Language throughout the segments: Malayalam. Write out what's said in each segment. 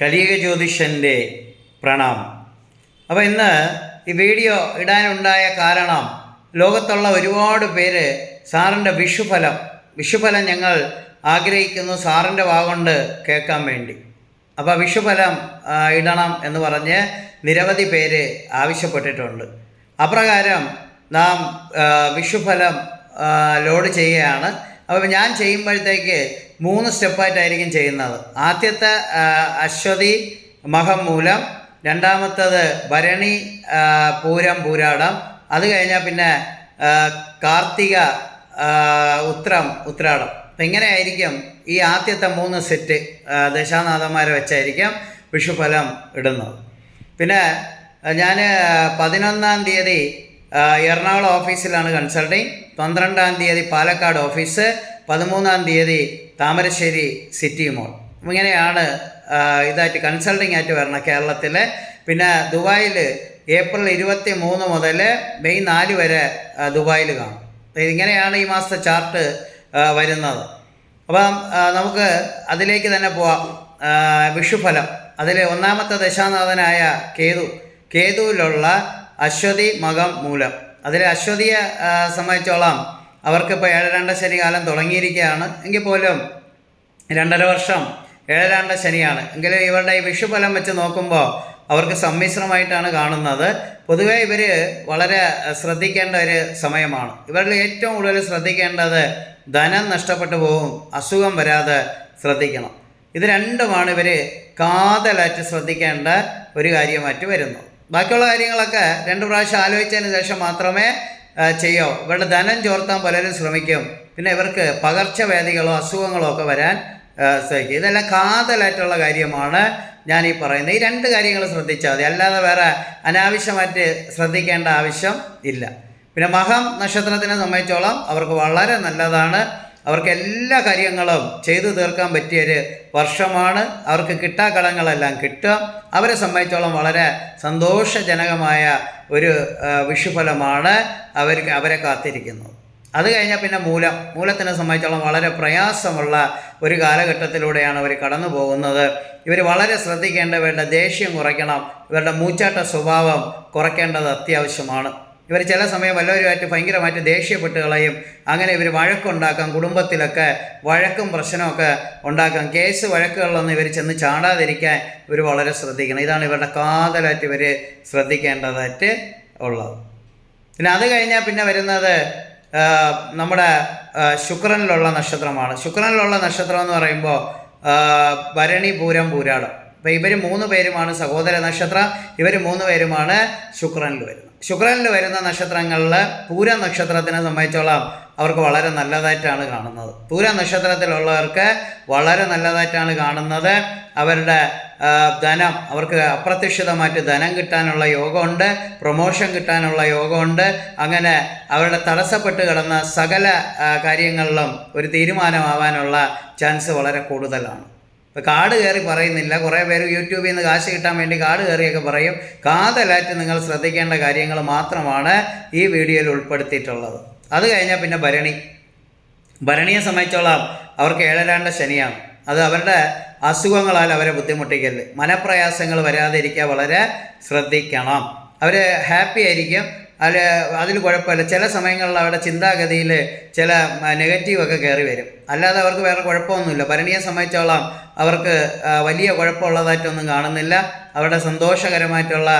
കലിയുഗ ജ്യോതിഷന്റെ പ്രണാമം. അപ്പോൾ ഇന്ന് ഈ വീഡിയോ ഇടാനുണ്ടായ കാരണം ലോകത്തുള്ള ഒരുപാട് പേര് സാറിന്റെ വിഷുഫലം വിഷുഫലം ഞങ്ങൾ ആഗ്രഹിക്കുന്നു സാറിന്റെ വാഗൊണ്ട് കേൾക്കാൻ വേണ്ടി. അപ്പോൾ വിഷുഫലം ഇടണം എന്ന് പറഞ്ഞ് നിരവധി പേര് ആവശ്യപ്പെട്ടിട്ടുണ്ട്. അപ്രകാരം നാം വിഷുഫലം ലോഡ് ചെയ്യുകയാണ്. അപ്പോൾ ഞാൻ ചെയ്യുമ്പോഴത്തേക്ക് മൂന്ന് സ്റ്റെപ്പായിട്ടായിരിക്കും ചെയ്യുന്നത്. ആദ്യത്തെ അശ്വതി മഹം മൂലം രണ്ടാമത്തത് ഭരണി പൂരം പൂരാടം. അത് കഴിഞ്ഞാൽ പിന്നെ കാർത്തിക ഉത്രം ഉത്രാടം. അപ്പം ഇങ്ങനെയായിരിക്കും ഈ ആദ്യത്തെ മൂന്ന് സെറ്റ് ദശാനാഥന്മാരെ വെച്ചായിരിക്കും വിഷുഫലം ഇടുന്നത്. പിന്നെ ഞാൻ പതിനൊന്നാം തീയതി എറണാകുളം ഓഫീസിലാണ് കൺസൾട്ടിങ്. പന്ത്രണ്ടാം തീയതി പാലക്കാട് ഓഫീസ്. പതിമൂന്നാം തീയതി താമരശ്ശേരി സിറ്റി മോൾ. ഇങ്ങനെയാണ് ഇതായിട്ട് കൺസൾട്ടിംഗ് ആയിട്ട് വരണം കേരളത്തിൽ പിന്നെ ദുബായിൽ ഏപ്രിൽ ഇരുപത്തി മൂന്ന് മുതൽ മെയ് നാല് വരെ ദുബായിൽ കാണും. ഇങ്ങനെയാണ് ഈ മാസത്തെ ചാർട്ട് വരുന്നത്. അപ്പം നമുക്ക് അതിലേക്ക് തന്നെ പോവാം. വിഷുഫലം. അതിൽ ഒന്നാമത്തെ ദശാനാഥനായ കേതു. കേതുവിലുള്ള അശ്വതി മകം മൂലം. അതിൽ അശ്വതിയെ സംബന്ധിച്ചോളം അവർക്കിപ്പോൾ ഏഴരണ്ട ശനി കാലം തുടങ്ങിയിരിക്കുകയാണ്. എങ്കിൽ പോലും രണ്ടര വർഷം ഏഴരാണ്ട ശനിയാണ്. എങ്കിലും ഇവരുടെ ഈ വിഷുഫലം വെച്ച് നോക്കുമ്പോൾ അവർക്ക് സമ്മിശ്രമായിട്ടാണ് കാണുന്നത്. പൊതുവേ ഇവർ വളരെ ശ്രദ്ധിക്കേണ്ട ഒരു സമയമാണ്. ഇവരിൽ ഏറ്റവും കൂടുതൽ ശ്രദ്ധിക്കേണ്ടത് ധനം നഷ്ടപ്പെട്ടു പോകും അസുഖം വരാതെ ശ്രദ്ധിക്കണം. ഇത് രണ്ടുമാണ് ഇവർ കാതലായിട്ട് ശ്രദ്ധിക്കേണ്ട ഒരു കാര്യമായിട്ട് വരുന്നത്. ബാക്കിയുള്ള കാര്യങ്ങളൊക്കെ രണ്ട് പ്രാവശ്യം ആലോചിച്ചതിന് ശേഷം മാത്രമേ ചെയ്യോ? ഇവരുടെ ധനം ചോർത്താൻ പലരും ശ്രമിക്കും. പിന്നെ ഇവർക്ക് പകർച്ചവ്യാധികളോ അസുഖങ്ങളോ ഒക്കെ വരാൻ ശ്രമിക്കും ഇതെല്ലാം കാതലായിട്ടുള്ള കാര്യമാണ് ഞാൻ ഈ പറയുന്നത്. ഈ രണ്ട് കാര്യങ്ങൾ ശ്രദ്ധിച്ചാൽ മതി. അല്ലാതെ വേറെ അനാവശ്യമായിട്ട് ശ്രദ്ധിക്കേണ്ട ആവശ്യം ഇല്ല. പിന്നെ മഹം നക്ഷത്രത്തിനെ സംബന്ധിച്ചോളം അവർക്ക് വളരെ നല്ലതാണ്. അവർക്ക് എല്ലാ കാര്യങ്ങളും ചെയ്തു തീർക്കാൻ പറ്റിയൊരു വർഷമാണ്. അവർക്ക് കിട്ടാക്കടങ്ങളെല്ലാം കിട്ടും അവരെ സംബന്ധിച്ചോളം വളരെ സന്തോഷജനകമായ ഒരു വിഷുഫലമാണ് അവർക്ക് അവരെ കാത്തിരിക്കുന്നത്. അത് കഴിഞ്ഞാൽ പിന്നെ മൂലം മൂലത്തിനെ സംബന്ധിച്ചോളം വളരെ പ്രയാസമുള്ള ഒരു കാലഘട്ടത്തിലൂടെയാണ് അവർ കടന്നു പോകുന്നത്. ഇവർ വളരെ ശ്രദ്ധിക്കേണ്ട വേണ്ട ദേഷ്യം കുറയ്ക്കണം ഇവരുടെ മൂച്ചാട്ട സ്വഭാവം കുറയ്ക്കേണ്ടത് അത്യാവശ്യമാണ്. ഇവർ ചില സമയം വല്ലവരുമായിട്ട് ഭയങ്കരമായിട്ട് ദേഷ്യപ്പെട്ട് കളയും. അങ്ങനെ ഇവർ വഴക്കുണ്ടാക്കാം കുടുംബത്തിലൊക്കെ വഴക്കും പ്രശ്നമൊക്കെ ഉണ്ടാക്കാം. കേസ് വഴക്കുകളിലൊന്നും ഇവർ ചെന്ന് ചാടാതിരിക്കാൻ ഇവർ വളരെ ശ്രദ്ധിക്കണം. ഇതാണ് ഇവരുടെ കാതലായിട്ട് ഇവർ ശ്രദ്ധിക്കേണ്ടതായിട്ട് ഉള്ളത്. പിന്നെ അത് കഴിഞ്ഞാൽ പിന്നെ വരുന്നത് നമ്മുടെ ശുക്രനിലുള്ള നക്ഷത്രമാണ്. ശുക്രനിലുള്ള നക്ഷത്രം എന്ന് പറയുമ്പോൾ ഭരണി പൂരം പൂരാടം. അപ്പോൾ ഇവർ മൂന്ന് പേരുമാണ് സഹോദര നക്ഷത്രം. ഇവർ മൂന്ന് പേരുമാണ് ശുക്രനിൽ വരുന്നത്. ശുക്രനിൽ വരുന്ന നക്ഷത്രങ്ങളിൽ പൂര നക്ഷത്രത്തിനെ സംബന്ധിച്ചോളം അവർക്ക് വളരെ നല്ലതായിട്ടാണ് കാണുന്നത്. പൂര നക്ഷത്രത്തിലുള്ളവർക്ക് വളരെ നല്ലതായിട്ടാണ് കാണുന്നത്. അവരുടെ ധനം അവർക്ക് അപ്രതീക്ഷിതമായിട്ട് ധനം കിട്ടാനുള്ള യോഗമുണ്ട് പ്രൊമോഷൻ കിട്ടാനുള്ള യോഗമുണ്ട്. അങ്ങനെ അവരുടെ തടസ്സപ്പെട്ട് കിടന്ന സകല കാര്യങ്ങളിലും ഒരു തീരുമാനമാവാനുള്ള ചാൻസ് വളരെ കൂടുതലാണ്. ഇപ്പോൾ കാട് കയറി പറയുന്നില്ല. കുറേ പേര് യൂട്യൂബിൽ നിന്ന് കാശ് കിട്ടാൻ വേണ്ടി കാട് കയറിയൊക്കെ പറയും. കാതലാറ്റ് നിങ്ങൾ ശ്രദ്ധിക്കേണ്ട കാര്യങ്ങൾ മാത്രമാണ് ഈ വീഡിയോയിൽ ഉൾപ്പെടുത്തിയിട്ടുള്ളത്. അത് കഴിഞ്ഞാൽ പിന്നെ ഭരണി. ഭരണിയെ സംബന്ധിച്ചോളാം അവർക്ക് ഏഴരാണ്ട ശനിയാണ്. അത് അവരുടെ അസുഖങ്ങളാൽ അവരെ ബുദ്ധിമുട്ടിക്കരുത്. മനപ്രയാസങ്ങൾ വരാതിരിക്കാൻ വളരെ ശ്രദ്ധിക്കണം. അവർ ഹാപ്പി ആയിരിക്കും. അതിൽ അതിൽ കുഴപ്പമില്ല. ചില സമയങ്ങളിൽ അവരുടെ ചിന്താഗതിയിൽ ചില നെഗറ്റീവൊക്കെ കയറി വരും. അല്ലാതെ അവർക്ക് വേറെ കുഴപ്പമൊന്നുമില്ല. ഭരണിയെ സംബന്ധിച്ചോളം അവർക്ക് വലിയ കുഴപ്പമുള്ളതായിട്ടൊന്നും കാണുന്നില്ല. അവരുടെ സന്തോഷകരമായിട്ടുള്ള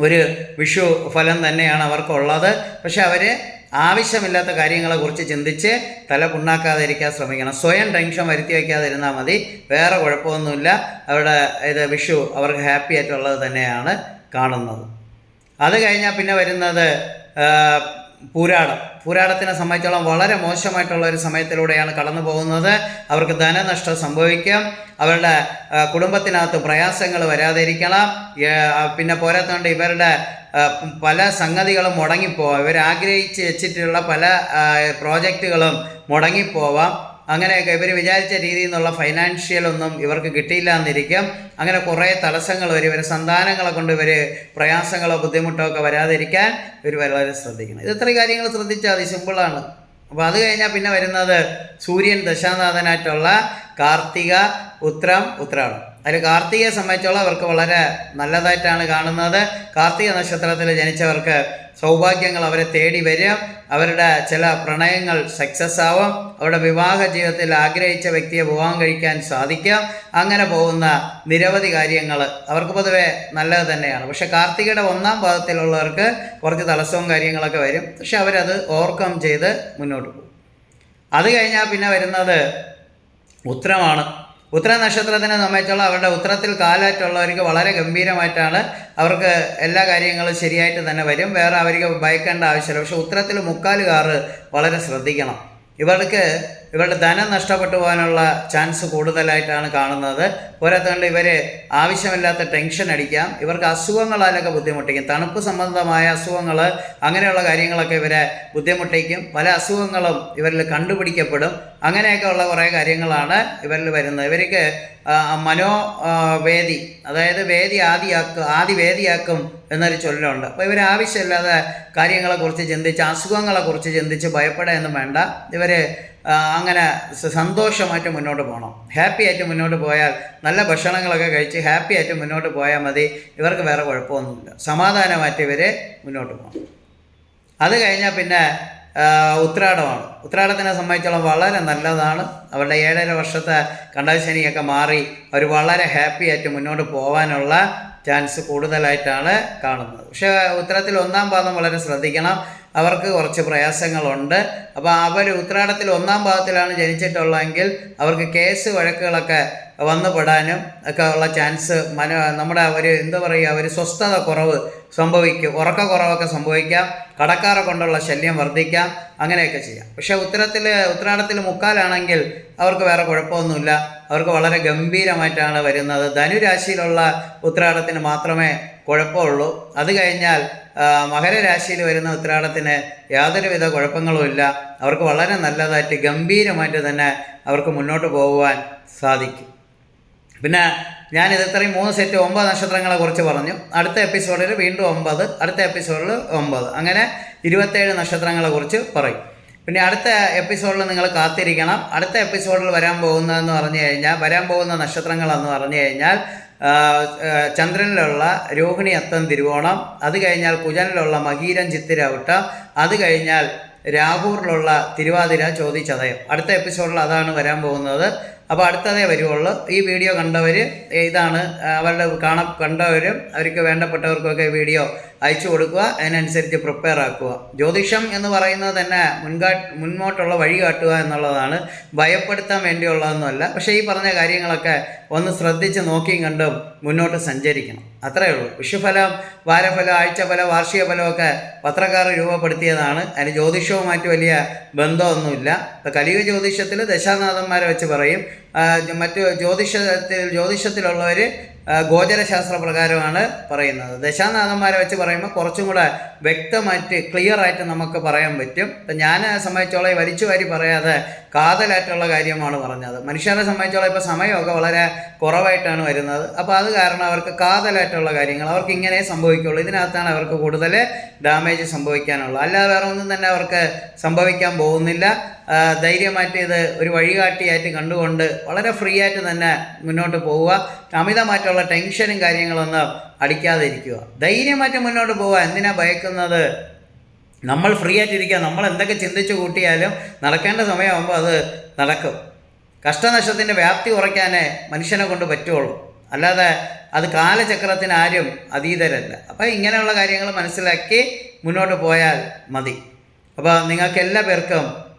ഒരു വിഷു ഫലം തന്നെയാണ് അവർക്കുള്ളത്. പക്ഷെ അവർ ആവശ്യമില്ലാത്ത കാര്യങ്ങളെക്കുറിച്ച് ചിന്തിച്ച് തല പുണ്ണാക്കാതിരിക്കാൻ ശ്രമിക്കണം. സ്വയം ടെൻഷൻ വരുത്തി വയ്ക്കാതിരുന്നാൽ മതി. വേറെ കുഴപ്പമൊന്നുമില്ല. അവരുടെ ഇത് വിഷു അവർക്ക് ഹാപ്പി ആയിട്ടുള്ളത് തന്നെയാണ് കാണുന്നത്. അത് കഴിഞ്ഞാൽ പിന്നെ വരുന്നത് പുരാടം പൂരാടം. പൂരാടത്തിനെ സംബന്ധിച്ചോളം വളരെ മോശമായിട്ടുള്ള ഒരു സമയത്തിലൂടെയാണ് കടന്നു പോകുന്നത്. അവർക്ക് ധനനഷ്ടം സംഭവിക്കും. അവരുടെ കുടുംബത്തിനകത്ത് പ്രയാസങ്ങൾ വരാതിരിക്കണം. പിന്നെ പോരാത്തോണ്ട് ഇവരുടെ പല സംഗതികളും മുടങ്ങിപ്പോവാം. ഇവർ ആഗ്രഹിച്ച് വെച്ചിട്ടുള്ള പല പ്രോജക്റ്റുകളും മുടങ്ങിപ്പോവാം. അങ്ങനെയൊക്കെ ഇവർ വിചാരിച്ച രീതിയിൽ നിന്നുള്ള ഫൈനാൻഷ്യൽ ഒന്നും ഇവർക്ക് കിട്ടിയില്ല എന്നിരിക്കും. അങ്ങനെ കുറേ തടസ്സങ്ങൾ വരും. ഇവർ സന്താനങ്ങളെ കൊണ്ട് ഇവർ പ്രയാസങ്ങളോ ബുദ്ധിമുട്ടോ ഒക്കെ വരാതിരിക്കാൻ ഇവർ വളരെ ശ്രദ്ധിക്കണം. ഇത് ഇത്രയും കാര്യങ്ങൾ ശ്രദ്ധിച്ചാൽ മതി. സിമ്പിളാണ് അപ്പോൾ അത് കഴിഞ്ഞാൽ പിന്നെ വരുന്നത് സൂര്യൻ ദശാനാഥനായിട്ടുള്ള കാർത്തിക ഉത്രം ഉത്രാടം. അതിൽ കാർത്തികയെ സംബന്ധിച്ചോളം അവർക്ക് വളരെ നല്ലതായിട്ടാണ് കാണുന്നത്. കാർത്തിക നക്ഷത്രത്തിൽ ജനിച്ചവർക്ക് സൗഭാഗ്യങ്ങൾ അവരെ തേടി വരും അവരുടെ ചില പ്രണയങ്ങൾ സക്സസ് ആവും. അവരുടെ വിവാഹ ജീവിതത്തിൽ ആഗ്രഹിച്ച വ്യക്തിയെ വിവാഹം കഴിക്കാൻ സാധിക്കും. അങ്ങനെ പോകുന്ന നിരവധി കാര്യങ്ങൾ അവർക്ക് പൊതുവെ നല്ലത് തന്നെയാണ്. പക്ഷേ കാർത്തികയുടെ ഒന്നാം പാദത്തിലുള്ളവർക്ക് കുറച്ച് തടസ്സവും കാര്യങ്ങളൊക്കെ വരും. പക്ഷെ അവരത് ഓവർകം ചെയ്ത് മുന്നോട്ട് പോകും. അത് കഴിഞ്ഞാൽ പിന്നെ വരുന്നത് ഉത്തരമാണ്. ഉത്തര നക്ഷത്രത്തിനെ സംബന്ധിച്ചുള്ള അവരുടെ ഉത്തരത്തിൽ കാലായിട്ടുള്ളവർക്ക് വളരെ ഗംഭീരമായിട്ടാണ് അവർക്ക് എല്ലാ കാര്യങ്ങളും ശരിയായിട്ട് തന്നെ വരും. വേറെ അവർക്ക് ഭയക്കേണ്ട ആവശ്യമില്ല. പക്ഷേ ഉത്തരത്തിൽ മുക്കാൽ കാറ് വളരെ ശ്രദ്ധിക്കണം. ഇവർക്ക് ഇവരുടെ ധനം നഷ്ടപ്പെട്ടു പോകാനുള്ള ചാൻസ് കൂടുതലായിട്ടാണ് കാണുന്നത്. പോരാത്തതുകൊണ്ട് ഇവർ ആവശ്യമില്ലാത്ത ടെൻഷൻ അടിക്കാം. ഇവർക്ക് അസുഖങ്ങളാലൊക്കെ ബുദ്ധിമുട്ടിക്കും. തണുപ്പ് സംബന്ധമായ അസുഖങ്ങൾ അങ്ങനെയുള്ള കാര്യങ്ങളൊക്കെ ഇവരെ ബുദ്ധിമുട്ടിക്കും. പല അസുഖങ്ങളും ഇവരിൽ കണ്ടുപിടിക്കപ്പെടും. അങ്ങനെയൊക്കെ ഉള്ള കുറേ കാര്യങ്ങളാണ് ഇവരിൽ വരുന്നത്. ഇവർക്ക് ആ, മനോ ആ, വേദി അതായത് വേദി ആദിയാക്കും ആദി വേദിയാക്കും എന്നൊരു ചൊല്ലുണ്ട് അപ്പോൾ ഇവർ ആവശ്യമില്ലാതെ കാര്യങ്ങളെക്കുറിച്ച് ചിന്തിച്ച് അസുഖങ്ങളെക്കുറിച്ച് ചിന്തിച്ച് ഭയപ്പെടുകയെന്നും വേണ്ട. ഇവർ അങ്ങനെ സന്തോഷമായിട്ട് മുന്നോട്ട് പോകണം. ഹാപ്പി ആയിട്ട് മുന്നോട്ട് പോയാൽ നല്ല ഭക്ഷണങ്ങളൊക്കെ കഴിച്ച് ഹാപ്പി ആയിട്ട് മുന്നോട്ട് പോയാൽ മതി. ഇവർക്ക് വേറെ കുഴപ്പമൊന്നുമില്ല. സമാധാനമായിട്ട് ഇവർ മുന്നോട്ട് പോകണം. അത് കഴിഞ്ഞാൽ പിന്നെ ഉത്രാടമാണ്. ഉത്രാടത്തിനെ സംബന്ധിച്ചോളം വളരെ നല്ലതാണ്. അവരുടെ ഏഴര വർഷത്തെ കണ്ടാശനിയൊക്കെ മാറി അവർ വളരെ ഹാപ്പി ആയിട്ട് മുന്നോട്ട് പോകാനുള്ള ചാൻസ് കൂടുതലായിട്ടാണ് കാണുന്നത്. പക്ഷേ ഉത്തരത്തിൽ ഒന്നാം പാദം വളരെ ശ്രദ്ധിക്കണം. അവർക്ക് കുറച്ച് പ്രയാസങ്ങളുണ്ട്. അപ്പോൾ അവർ ഉത്രാടത്തിൽ ഒന്നാം പാദത്തിലാണ് ജനിച്ചിട്ടുള്ളതെങ്കിൽ അവർക്ക് കേസ് വഴക്കുകളൊക്കെ വന്നു പെടാനും ഒക്കെ ഉള്ള ചാൻസ് മന നമ്മുടെ ഒരു എന്താ പറയുക ഒരു സ്വസ്ഥത കുറവ് സംഭവിക്കും. ഉറക്കക്കുറവൊക്കെ സംഭവിക്കാം. കടക്കാരെ കൊണ്ടുള്ള ശല്യം വർദ്ധിക്കാം. അങ്ങനെയൊക്കെ ചെയ്യാം. പക്ഷേ ഉത്തരത്തിൽ ഉത്തരാടത്തിൽ മുക്കാലാണെങ്കിൽ അവർക്ക് വേറെ കുഴപ്പമൊന്നുമില്ല. അവർക്ക് വളരെ ഗംഭീരമായിട്ടാണ് വരുന്നത്. ധനുരാശിയിലുള്ള ഉത്രാടത്തിന് മാത്രമേ കുഴപ്പമുള്ളൂ. അത് കഴിഞ്ഞാൽ മകരരാശിയിൽ വരുന്ന ഉത്രാടത്തിന് യാതൊരുവിധ കുഴപ്പങ്ങളുമില്ല അവർക്ക് വളരെ നല്ലതായിട്ട് ഗംഭീരമായിട്ട് തന്നെ അവർക്ക് മുന്നോട്ട് പോകുവാൻ സാധിക്കും. പിന്നെ ഞാൻ ഇത്രയും മൂന്ന് സെറ്റ് ഒമ്പത് നക്ഷത്രങ്ങളെ കുറിച്ച് പറഞ്ഞു. അടുത്ത എപ്പിസോഡിൽ വീണ്ടും ഒമ്പത് അടുത്ത എപ്പിസോഡിൽ ഒമ്പത്. അങ്ങനെ ഇരുപത്തേഴ് നക്ഷത്രങ്ങളെ കുറിച്ച് പറയും. പിന്നെ അടുത്ത എപ്പിസോഡിൽ നിങ്ങൾ കാത്തിരിക്കണം. അടുത്ത എപ്പിസോഡിൽ വരാൻ പോകുന്നതെന്ന് പറഞ്ഞു കഴിഞ്ഞാൽ വരാൻ പോകുന്ന നക്ഷത്രങ്ങളെന്ന് പറഞ്ഞു കഴിഞ്ഞാൽ ചന്ദ്രനിലുള്ള രോഹിണി അത്തം തിരുവോണം അത് കഴിഞ്ഞാൽ കുജനിലുള്ള മകീരം ചിത്തിരവിട്ട അത് കഴിഞ്ഞാൽ രാഹൂറിലുള്ള തിരുവാതിര ചോദിച്ചതയം അടുത്ത എപ്പിസോഡിൽ അതാണ് വരാൻ പോകുന്നത്. അപ്പോൾ അടുത്തതേ വരുവുള്ളൂ. ഈ വീഡിയോ കണ്ടവർ ഇതാണ് അവരുടെ കാണ കണ്ടവരും അവർക്ക് വേണ്ടപ്പെട്ടവർക്കൊക്കെ വീഡിയോ അയച്ചു കൊടുക്കുക അതിനനുസരിച്ച് പ്രിപ്പയർ ആക്കുക. ജ്യോതിഷം എന്ന് പറയുന്നത് തന്നെ മുൻകാ മുന്നോട്ടുള്ള വഴി കാട്ടുക എന്നുള്ളതാണ്. ഭയപ്പെടുത്താൻ വേണ്ടിയുള്ളതൊന്നുമല്ല. പക്ഷേ ഈ പറഞ്ഞ കാര്യങ്ങളൊക്കെ ഒന്ന് ശ്രദ്ധിച്ച് നോക്കിയും കണ്ടും മുന്നോട്ട് സഞ്ചരിക്കണം. അത്രയേ ഉള്ളൂ. വിഷുഫലം വാരഫലം ആഴ്ചഫലം വാർഷിക ഫലമൊക്കെ പത്രക്കാർ രൂപപ്പെടുത്തിയതാണ്. അതിന് ജ്യോതിഷവുമായിട്ട് വലിയ ബന്ധമൊന്നുമില്ല. ഇപ്പം കലിയുഗ ജ്യോതിഷത്തിൽ ദശാനാഥന്മാരെ വെച്ച് പറയും. മറ്റ് ജ്യോതിഷത്തിൽ ജ്യോതിഷത്തിലുള്ളവർ ഗോചരശാസ്ത്ര പ്രകാരമാണ് പറയുന്നത്. ദശാനാഥന്മാരെ വെച്ച് പറയുമ്പോൾ കുറച്ചും കൂടെ വ്യക്തമായിട്ട് ക്ലിയർ ആയിട്ട് നമുക്ക് പറയാൻ പറ്റും. ഇപ്പം ഞാൻ സംബന്ധിച്ചോളം വലിച്ചു വാരി പറയാതെ കാതലായിട്ടുള്ള കാര്യമാണ് പറഞ്ഞത്. മനുഷ്യരെ സംബന്ധിച്ചോളം ഇപ്പോൾ സമയമൊക്കെ വളരെ കുറവായിട്ടാണ് വരുന്നത്. അപ്പോൾ അത് കാരണം അവർക്ക് കാതലായിട്ടുള്ള കാര്യങ്ങൾ അവർക്ക് ഇങ്ങനെ സംഭവിക്കുള്ളൂ. ഇതിനകത്താണ് അവർക്ക് കൂടുതൽ ഡാമേജ് സംഭവിക്കാനുള്ളത്. അല്ലാതെ വേറെ ഒന്നും തന്നെ അവർക്ക് സംഭവിക്കാൻ പോകുന്നില്ല. ധൈര്യമായിട്ട് ഇത് ഒരു വഴികാട്ടിയായിട്ട് കണ്ടുകൊണ്ട് വളരെ ഫ്രീ ആയിട്ട് തന്നെ മുന്നോട്ട് പോവുക. അമിതമായിട്ടുള്ള ടെൻഷനും കാര്യങ്ങളൊന്നും അടിക്കാതെ ഇരിക്കുക ധൈര്യമായിട്ട് മുന്നോട്ട് പോവുക. എന്തിനാ ഭയക്കുന്നത്? നമ്മൾ ഫ്രീ ആയിട്ടിരിക്കുക നമ്മൾ എന്തൊക്കെ ചിന്തിച്ചു കൂട്ടിയാലും നടക്കേണ്ട സമയമാകുമ്പോൾ അത് നടക്കും. കഷ്ടനഷ്ടത്തിന്റെ വ്യാപ്തി കുറയ്ക്കാനേ മനുഷ്യനെ കൊണ്ട് പറ്റുള്ളൂ. അല്ലാതെ അത് കാലചക്രത്തിന് ആരും അതീതരല്ല. അപ്പോൾ ഇങ്ങനെയുള്ള കാര്യങ്ങൾ മനസ്സിലാക്കി മുന്നോട്ട് പോയാൽ മതി. അപ്പോൾ നിങ്ങൾക്ക് എല്ലാ പേർക്കും